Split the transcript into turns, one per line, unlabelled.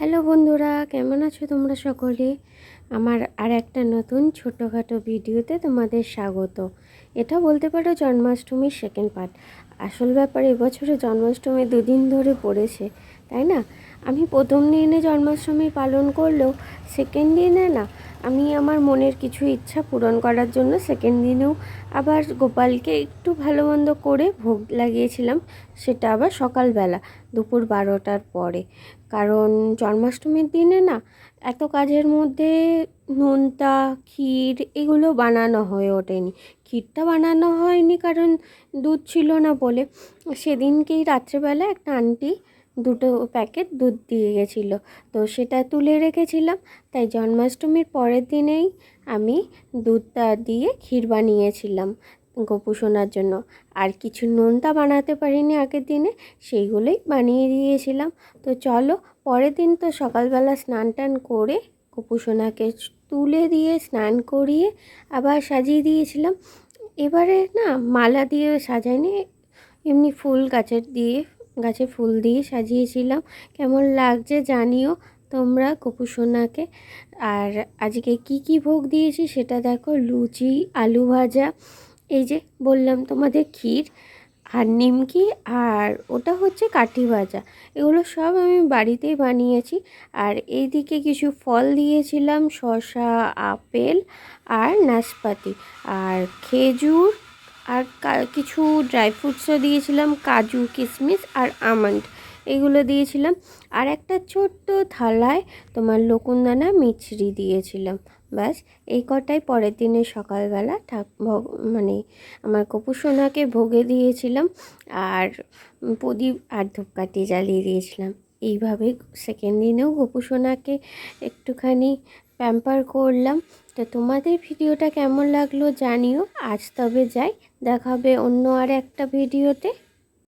Hello বন্ধুরা, কেমন আছো তোমরা সকলে? আমার আর একটা নতুন ছোটোখাটো ভিডিওতে তোমাদের স্বাগত। এটা বলতে পারো জন্মাষ্টমীর সেকেন্ড পার্ট আসল ব্যাপার, এবছরে জন্মাষ্টমী দুদিন ধরে পড়েছে, তাই না? আমি প্রথম দিনে জন্মাষ্টমী পালন করলেও সেকেন্ড দিনে না আমি আমার মনের কিছু ইচ্ছা পূরণ করার জন্য সেকেন্ড দিনেও আবার গোপালকে একটু ভালো মন্দ করে ভোগ লাগিয়েছিলাম, সেটা আবার সকালবেলা, দুপুর বারোটার পরে। কারণ জন্মাষ্টমীর দিনে না, এত কাজের মধ্যে নোনতা, ক্ষীর এগুলো বানানো হয়ে ওঠেনি। ক্ষীরটা বানানো হয়নি কারণ দুধ ছিল না বলে। সেদিনকেই রাত্রেবেলা একটা আন্টি দুটো প্যাকেট দুধ দিয়ে গেছিল। তো সেটা তুলে রেখেছিলাম, তাই জন্মাষ্টমীর পরের দিনেই আমি দুধটা দিয়ে ক্ষীর বানিয়েছিলাম গোপু জন্য। আর কিছু নোনতা বানাতে পারিনি আগের দিনে, সেইগুলোই বানিয়ে দিয়েছিলাম। তো চলো, পরের দিন তো সকালবেলা স্নান টান করে গোপু সোনাকে তুলে দিয়ে স্নান করিয়ে আবার সাজিয়ে দিয়েছিলাম। এবারে না মালা দিয়ে সাজাইনি, এমনি ফুল গাছের দিয়ে গাছে ফুল দিয়ে সাজিয়েছিলাম। কেমন লাগছে জানিও তোমরা গোপু সোনাকে। আর আজকে কি কি ভোগ দিয়েছি সেটা দেখো, লুচি, আলু ভাজা, এই যে বললাম তোমাদের ক্ষীর, আর নিমকি, আর ওটা হচ্ছে কাঠি ভাজা। এগুলো সব আমি বাড়িতেই বানিয়েছি। আর এইদিকে কিছু ফল দিয়েছিলাম, শসা, আপেল, আর নাশপাতি। আর খেজুর আর কিছু ড্রাই ফ্রুটসও দিয়েছিলাম, কাজু কিশমিশ আর আমন্ড। এগুলো দিয়েছিলাম। আর একটা ছোট্ট থালায় তোমার লকুনদানা মিছরি দিয়েছিলাম। ব্যাস, এই কটাই পরের দিনে সকালবেলা ঠাক মানে আমার কপুসোনাকে ভোগে দিয়েছিলাম আর প্রদীপ আর ধূপকাঠি জ্বালিয়ে দিয়েছিলাম। এইভাবে সেকেন্ড দিনেও গোপুসোনাকে একটুখানি প্যাম্পার করলাম। তো তোমাদের ভিডিওটা কেমন লাগল জানিও। আজ তবে যাই। দেখাবে অন্য আর একটা ভিডিওতে।